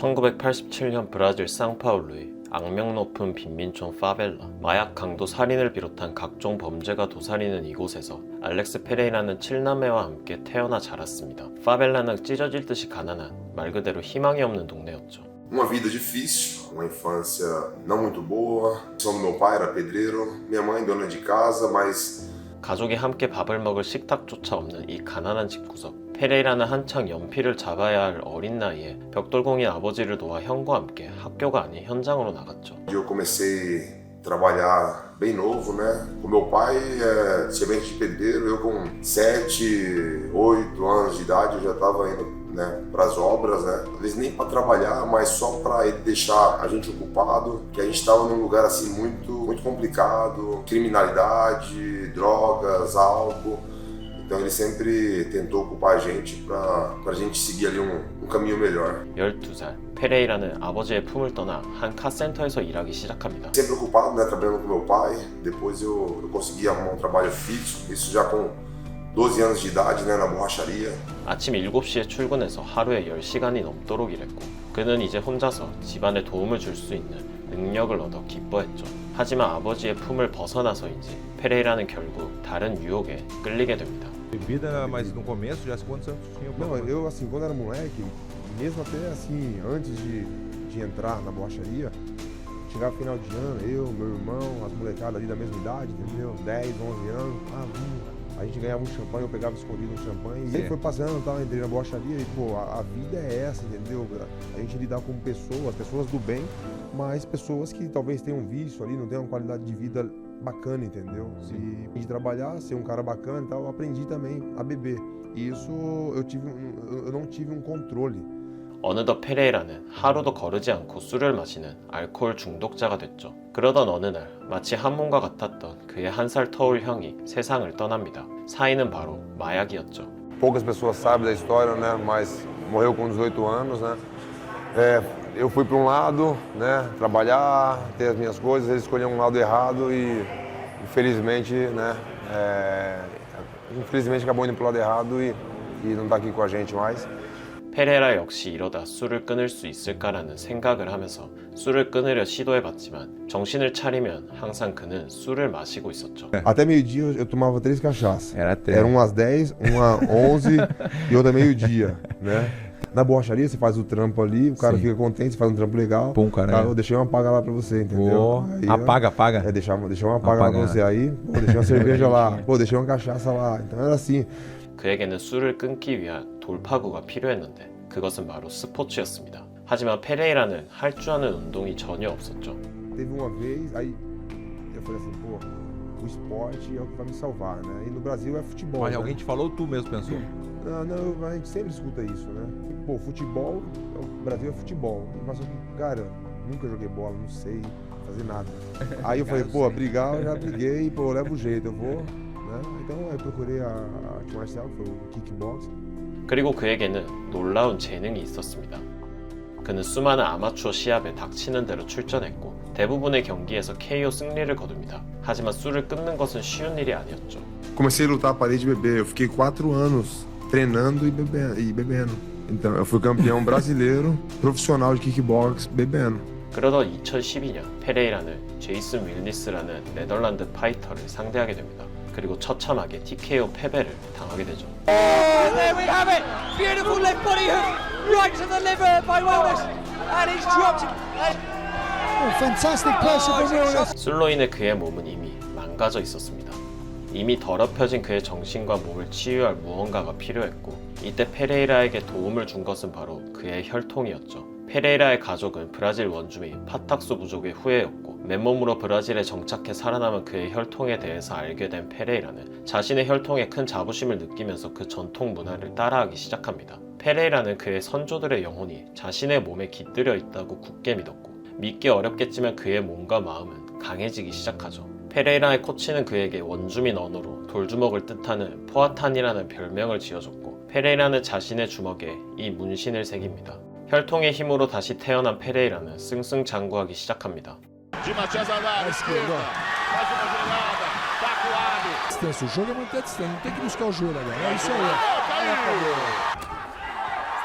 1987년 브라질 상파울루의 악명 높은 빈민촌 파벨라, 마약 강도 살인을 비롯한 각종 범죄가 도사리는 이곳에서 알렉스 페레이라는 7남매와 함께 태어나 자랐습니다. 파벨라는 찢어질 듯이 가난한 말 그대로 희망이 없는 동네였죠. Uma vida difícil, uma infância não muito boa. Só meu pai era pedreiro, minha mãe dona de casa, mas 가족이 함께 밥을 먹을 식탁조차 없는 이 가난한 집구석. 페레이라는 한창 연필을 잡아야 할 어린 나이에 벽돌공인 아버지를 도와 형과 함께 학교가 아닌 현장으로 나갔죠. trabalhar bem novo, né? Com meu pai, é, servente de pedreiro, eu com 7, 8 anos de idade eu já estava indo né, para as obras, né? Às vezes nem para trabalhar, mas só para deixar a gente ocupado, que a gente estava num lugar assim muito, muito complicado, criminalidade, drogas, álcool. Então ele sempre tentou ocupar a gente para a gente seguir ali um, um caminho melhor. 12살, 페레이라는 아버지의 품을 떠나 한 카센터에서 일하기 시작합니다. Sempre ocupado, né, trabalhando com meu pai. Depois eu, eu consegui arrumar um trabalho fixo, isso já com 12 anos de idade, né, na borracharia. 아침 7시에 출근해서 하루에 10시간이 넘도록 일했고 그는 이제 혼자서 집안에 도움을 줄 수 있는 능력을 얻어 기뻐했죠. 하지만 아버지의 품을 벗어나서인지 페레이라는 결국 다른 유혹에 끌리게 됩니다. Bebida, mas no começo, já quantos anos tinha? Não, eu assim, quando era moleque, mesmo até assim, antes de, de entrar na borracharia, chegava final de ano, eu, meu irmão, as molecadas ali da mesma idade, entendeu? 10, 11 anos, ah, vamos. A gente ganhava um champanhe, eu pegava escondido um champanhe. E Sim. aí foi passando, tal, entrei na borracharia e, pô, a, a vida é essa, entendeu? A gente lidar com pessoas, pessoas do bem, mas pessoas que talvez tenham vício ali, não tenham uma qualidade de vida bacana, entendeu? E de trabalhar, ser um cara bacana e tal, eu aprendi também a beber. E isso eu tive, um- eu não tive um controle. 어느덧 페레이라는 하루도 거르지 않고 술을 마시는 알코올 중독자가 됐죠. 그러던 어느 날 마치 한몸과 같았던 그의 한 살 터울 형이 세상을 떠납니다. 사인은 바로 마약이었죠. Poucas pessoas sabem da história, né? Mas morreu com 18 anos, né? É, eu fui para um lado, né? Trabalhar, ter as minhas coisas. Ele escolheu um lado errado e, infelizmente, né? é, infelizmente acabou indo pro lado errado e, e não está aqui com a gente mais. 페레라 역시 이러다 술을 끊을 수 있을까라는 생각을 하면서 술을 끊으려 시도해봤지만 정신을 차리면 항상 그는 술을 마시고 있었죠. Até meio-dia eu- eu tomava três cachaças. Era até. Era uma às 10, uma às 11 e outra meio-dia, né? Na borracharia você faz o trampo ali, o cara Sim. fica contente, você faz um trampo legal. Pum, cara. Cara, eu deixei uma paga lá pra você, entendeu? Ô, Aí, ó, apaga, apaga. É, deixar, uma- deixei uma paga lá Apagar. pra você aí, pô, deixei uma cerveja lá, pô, deixei uma cachaça lá. Então era assim. 그에게는 술을 끊기 위한 돌파구가 필요했는데 그것은 바로 스포츠였습니다. 하지만 페레이라는 할 줄 아는 운동이 전혀 없었죠. Teve uma vez, aí eu falei assim, pô, o esporte é o que vai me salvar, né? E no Brasil é futebol. Mas né? alguém te falou ou tu mesmo pensou? Não, não, a gente sempre escuta isso, né? Pô, futebol, o Brasil é futebol. Mas, eu, cara, nunca joguei bola, não sei fazer nada. Aí eu falei, pô, brigar, eu já briguei, pô, eu levo jeito, eu vou, né? Então eu procurei a, arte marcial, foi o kickboxing. 그리고 그에게는 놀라운 재능이 있었습니다. 그는 수많은 아마추어 시합에 닥치는 대로 출전했고 대부분의 경기에서 KO 승리를 거둡니다. 하지만 술을 끊는 것은 쉬운 일이 아니었죠. Comecei a lutar, parei de beber. Eu fiquei quatro anos treinando e bebendo. E bebendo. Então, eu fui campeão brasileiro, profissional de kickbox, bebendo. 그러던 2012년 페레이라는 제이슨 윌리스라는 네덜란드 파이터를 상대하게 됩니다. 그리고 처참하게 TKO 패배를 당하게 되죠. And there we have it. Beautiful left body hook right to the liver by Wellness. And he's dropped it. fantastic pressure from Willis. 술로 인해 그의 몸은 이미 망가져 있었습니다. 이미 더럽혀진 그의 정신과 몸을 치유할 무언가가 필요했고 이때 페레이라에게 도움을 준 것은 바로 그의 혈통이었죠. 페레이라의 가족은 브라질 원주민 파탁소 부족의 후예였고 맨몸으로 브라질에 정착해 살아남은 그의 혈통에 대해서 알게 된 페레이라는 자신의 혈통에 큰 자부심을 느끼면서 그 전통 문화를 따라하기 시작합니다. 페레이라는 그의 선조들의 영혼이 자신의 몸에 깃들여 있다고 굳게 믿었고 믿기 어렵겠지만 그의 몸과 마음은 강해지기 시작하죠. 페레이라의 코치는 그에게 원주민 언어로 돌주먹을 뜻하는 포아탄이라는 별명을 지어줬고 페레이라는 자신의 주먹에 이 문신을 새깁니다. 혈통의 힘으로 다시 태어난 페레이라는 승승장구하기 시작합니다. de Matias Alvaro, esquerda, faz uma jogada, tá acuado. Distância. O jogo é manter a distância. Não tem que buscar o joelho agora. É isso aí. Caiu!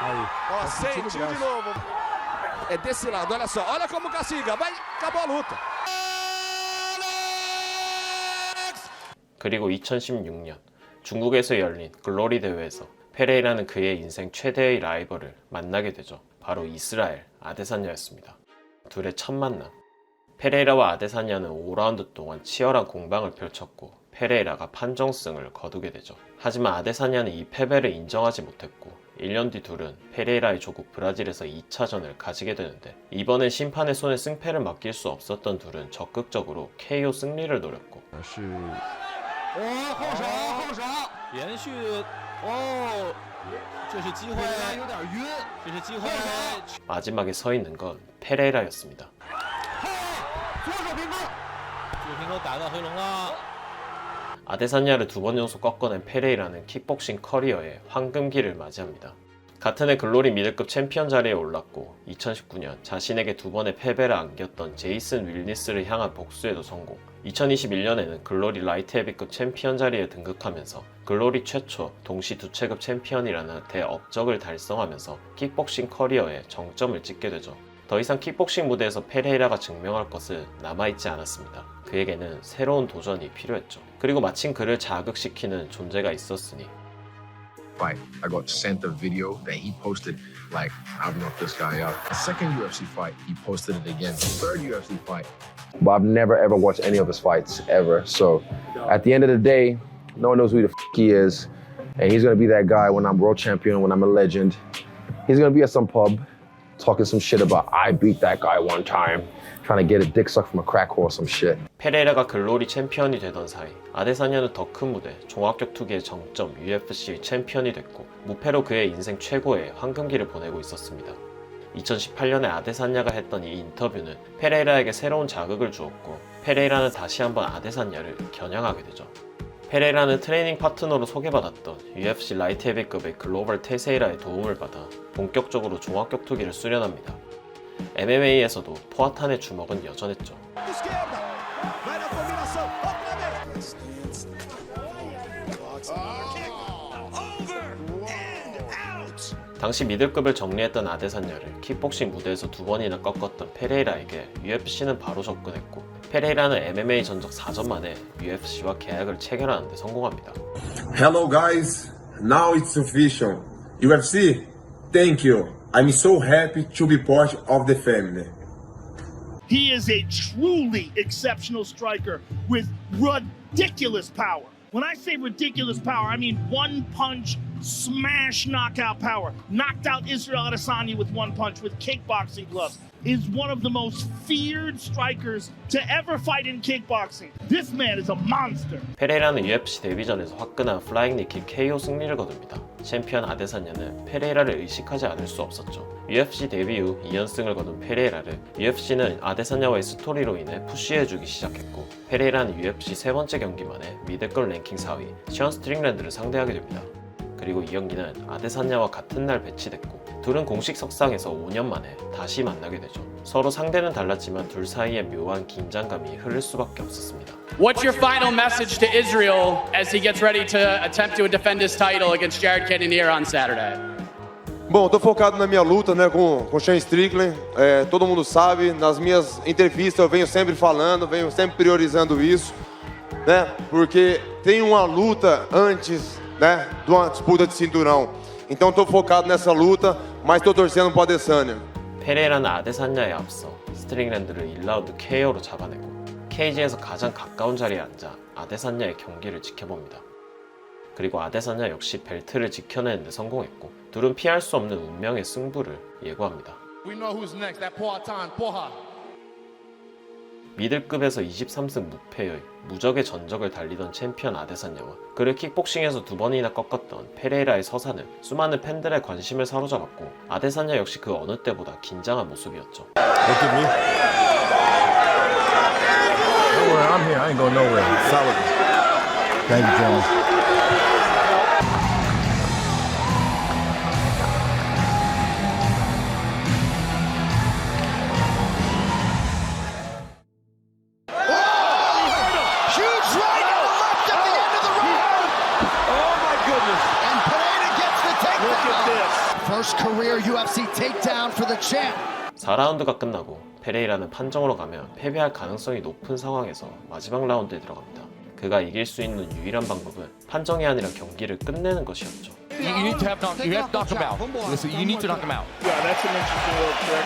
Aí. Ó, Tá sentindo sentiu de braço. novo. é desse lado, olha só. Olha como castiga. Vai, acabou a luta. 그리고 2016년 중국에서 열린 글로리 대회에서 페레이라는 그의 인생 최대의 라이벌을 만나게 되죠. 바로 이스라엘 아데사냐였습니다. 둘의 첫 만남. 페레이라와 아데사냐는 5라운드 동안 치열한 공방을 펼쳤고 페레이라가 판정승을 거두게 되죠. 하지만 아데사냐는 이 패배를 인정하지 못했고 1년 뒤 둘은 페레이라의 조국 브라질에서 2차전을 가지게 되는데 이번엔 심판의 손에 승패를 맡길 수 없었던 둘은 적극적으로 KO 승리를 노렸고 是连续 哦，这是机会，有点晕，这是机会， 마지막에 서 있는 건 페레이라였습니다. 这个平手打到回笼了。 아데사냐를 두 번 연속 꺾어낸 페레이라는 킥복싱 커리어의 황금기를 맞이합니다. 같은 해 글로리 미들급 챔피언 자리에 올랐고 2019년 자신에게 두 번의 패배를 안겼던 제이슨 윌니스를 향한 복수에도 성공 2021년에는 글로리 라이트 헤비급 챔피언 자리에 등극하면서 글로리 최초 동시 두 체급 챔피언이라는 대업적을 달성하면서 킥복싱 커리어에 정점을 찍게 되죠. 더 이상 킥복싱 무대에서 페레이라가 증명할 것은 남아있지 않았습니다. 그에게는 새로운 도전이 필요했죠. 그리고 마침 그를 자극시키는 존재가 있었으니 fight. I got sent a video that he posted, like, I've knocked this guy out. The second UFC fight, he posted it again. The third UFC fight. But I've never ever watched any of his fights ever. So at the end of the day, no one knows who the f- he is. And he's gonna be that guy when I'm world champion, when I'm a legend. He's gonna be at some pub talking some shit about I beat that guy one time, trying to get a dick sucked from a crack whore or some shit. 페레이라가 글로리 챔피언이 되던 사이 아데사냐는 더 큰 무대 종합격 투기의 정점 UFC 챔피언이 됐고 무패로 그의 인생 최고의 황금기를 보내고 있었습니다. 2018년에 아데사냐가 했던 이 인터뷰는 페레이라에게 새로운 자극을 주었고 페레이라는 다시 한번 아데사냐를 겨냥하게 되죠. 페레이라는 트레이닝 파트너로 소개받았던 UFC 라이트 헤비급의 글로벌 테세이라의 도움을 받아 본격적으로 종합격 투기를 수련합니다. MMA에서도 포아탄의 주먹은 여전했죠. 당시 미들급을 정리했던 아데사냐를 킥복싱 무대에서 두 번이나 꺾었던 페레이라에게 UFC는 바로 접근했고 페레이라는 MMA 전적 4전 만에 UFC와 계약을 체결하는 데 성공합니다. Hello guys, now it's official. UFC, thank you. I'm so happy to be part of the family. He is a truly exceptional striker with ridiculous power. When I say ridiculous power, I mean one punch, smash knockout power. Knocked out Israel Adesanya with one punch with kickboxing gloves. Is one of the most feared strikers to ever fight in kickboxing. This man is a monster. 페레이라는 UFC 데뷔전에서 화끈한 플라잉 니킥 KO 승리를 거둡니다. 챔피언 아데사냐는 페레이라를 의식하지 않을 수 없었죠. UFC 데뷔 후 2연승을 거둔 페레이라를 UFC는 아데사냐와의 스토리로 인해 푸시해주기 시작했고 페레이라는 UFC 세 번째 경기 만에 미드급 랭킹 4위 시언 스트링랜드를 상대하게 됩니다. 그리고 이 경기는 아데사냐와 같은 날 배치됐고 둘은 공식 석상에서 5년 만에 다시 만나게 되죠. 서로 상대는 달랐지만 둘 사이에 묘한 긴장감이 흐를 수밖에 없었습니다. What's your final message to Israel as he gets ready to attempt to defend his title against Jared Cannonier on Saturday? Bom, tô focado na minha luta, né, com com o Shane Strickland. É, todo mundo sabe, nas minhas entrevistas eu venho sempre falando, venho sempre priorizando isso, né? Porque tem uma luta antes, né, de uma disputa de cinturão. Então tô focado nessa luta, mas tô torcendo pro Adesanya. 페레이라는 아데사냐에 앞서 스트링랜드를 1라운드 KO로 잡아내고 케이지에서 가장 가까운 자리에 앉아 아데사냐의 경기를 지켜봅니다. 그리고 아데사냐 역시 벨트를 지켜내는 데 성공했고 둘은 피할 수 없는 운명의 승부를 예고합니다. We know who's next. That Poatan, Poha. 미들급에서 23승 무패의 무적의 전적을 달리던 챔피언 아데사냐와 그를 킥복싱에서 두 번이나 꺾었던 페레이라의 서사는 수많은 팬들의 관심을 사로잡았고 아데사냐 역시 그 어느 때보다 긴장한 모습이었죠. Thank you. Career UFC takedown for the champ. 4라운드가 끝나고 페레이라는 판정으로 가면 패배할 가능성이 높은 상황에서 마지막 라운드에 들어갑니다. 그가 이길 수 있는 유일한 방법은 판정이 아니라 경기를 끝내는 것이었죠. You, you need to have knock, you have to knock him out. Listen, you need to knock him out. Yeah, that's an interesting little trick.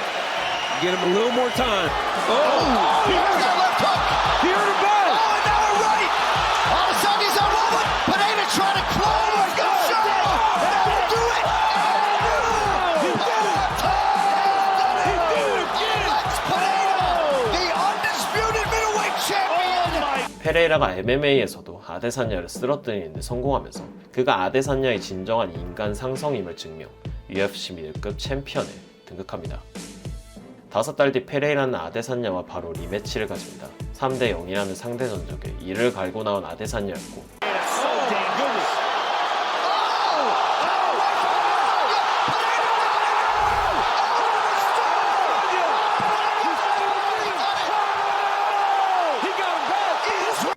Get him a little more time. Oh! Here's that left hook. Here it 페레이라가 MMA에서도 아데사냐를 쓰러뜨리는 데 성공하면서 그가 아데사냐의 진정한 인간 상성임을 증명 UFC 미들급 챔피언에 등극합니다. 다섯 달 뒤 페레이라는 아데사냐와 바로 리매치를 가집니다. 3대 0이라는 상대 전적에 이를 갈고 나온 아데사냐였고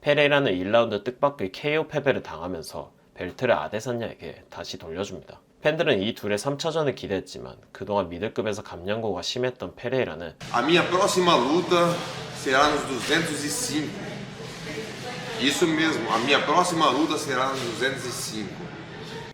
페레이라는 1라운드 뜻밖의 KO 패배를 당하면서 벨트를 아데사냐에게 다시 돌려줍니다. 팬들은 이 둘의 3차전을 기대했지만 그동안 미들급에서 감량고가 심했던 페레이라는 A minha próxima luta será nos 205. Isso mesmo, a minha próxima luta será nos 205.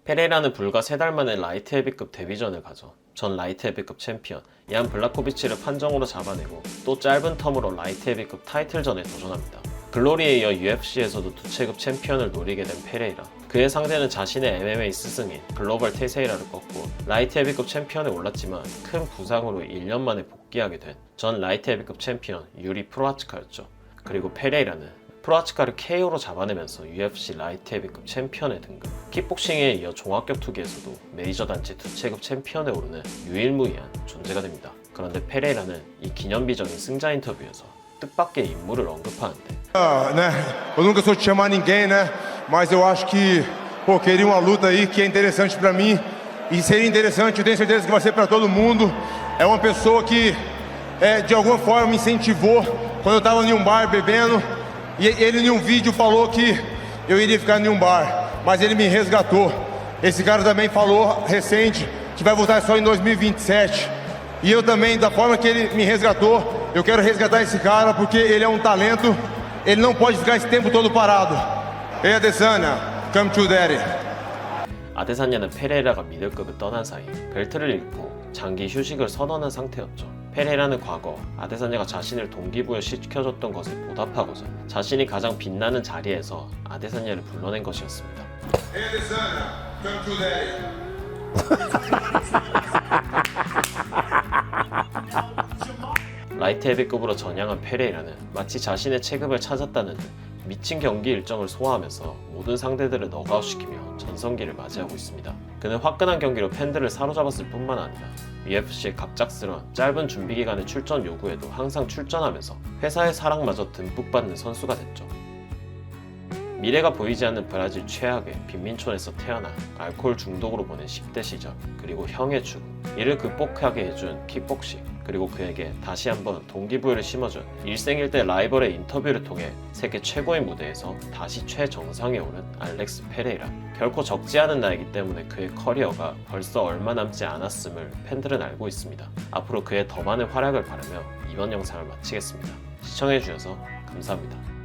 페레이라는 불과 세 달 만에 라이트 헤비급 데뷔전을 가져 전 라이트 헤비급 챔피언 얀 블라코비치를 판정으로 잡아내고 또 짧은 텀으로 라이트 헤비급 타이틀전에 도전합니다. 글로리에 이어 UFC에서도 두 체급 챔피언을 노리게 된 페레이라 그의 상대는 자신의 MMA 스승인 글로벌 테세이라를 꺾고 라이트 헤비급 챔피언에 올랐지만 큰 부상으로 1년 만에 복귀하게 된 전 라이트 헤비급 챔피언 유리 프로아츠카였죠. 그리고 페레이라는 프로아츠카를 KO로 잡아내면서 UFC 라이트 헤비급 챔피언에 등극. 킥복싱에 이어 종합격 투기에서도 메이저 단체 두 체급 챔피언에 오르는 유일무이한 존재가 됩니다. 그런데 페레이라는 이 기념비적인 승자 인터뷰에서 뜻밖의 인물을 언급하는데 Ah, né? Eu nunca sou de chamar ninguém, né? Mas eu acho que, pô, queria uma luta aí que é interessante pra mim. E seria interessante, eu tenho certeza que vai ser pra todo mundo. É uma pessoa que, é, de alguma forma, me incentivou quando eu tava em um bar bebendo. E ele, em um vídeo, falou que eu iria ficar em um bar. Mas ele me resgatou. Esse cara também falou recente que vai voltar só em 2027. E eu também, da forma que ele me resgatou, eu quero resgatar esse cara porque ele é um talento. Ele não pode ficar esse tempo todo parado. Ei, Adesanya, come to daddy. 아데사냐는 페레이라가 미들급을 떠난 사이 벨트를 잃고 장기 휴식을 선언한 상태였죠. 페레이라는 과거 아데사냐가 자신을 동기부여 시켜줬던 것에 보답하고자 자신이 가장 빛나는 자리에서 아데사냐를 불러낸 것이었습니다. 헤비급으로 전향한 페레이라는 마치 자신의 체급을 찾았다는 듯 미친 경기 일정을 소화하면서 모든 상대들을 너가웃시키며 전성기를 맞이하고 있습니다. 그는 화끈한 경기로 팬들을 사로잡았을 뿐만 아니라 UFC의 갑작스러운 짧은 준비 기간의 출전 요구에도 항상 출전하면서 회사의 사랑마저 듬뿍 받는 선수가 됐죠. 미래가 보이지 않는 브라질 최악의 빈민촌에서 태어나 알코올 중독으로 보낸 10대 시절 그리고 형의 죽음 이를 극복하게 해준 킥복싱 그리고 그에게 다시 한번 동기부여를 심어준 일생일대 라이벌의 인터뷰를 통해 세계 최고의 무대에서 다시 최정상에 오른 알렉스 페레이라. 결코 적지 않은 나이기 때문에 그의 커리어가 벌써 얼마 남지 않았음을 팬들은 알고 있습니다. 앞으로 그의 더 많은 활약을 바라며 이번 영상을 마치겠습니다. 시청해주셔서 감사합니다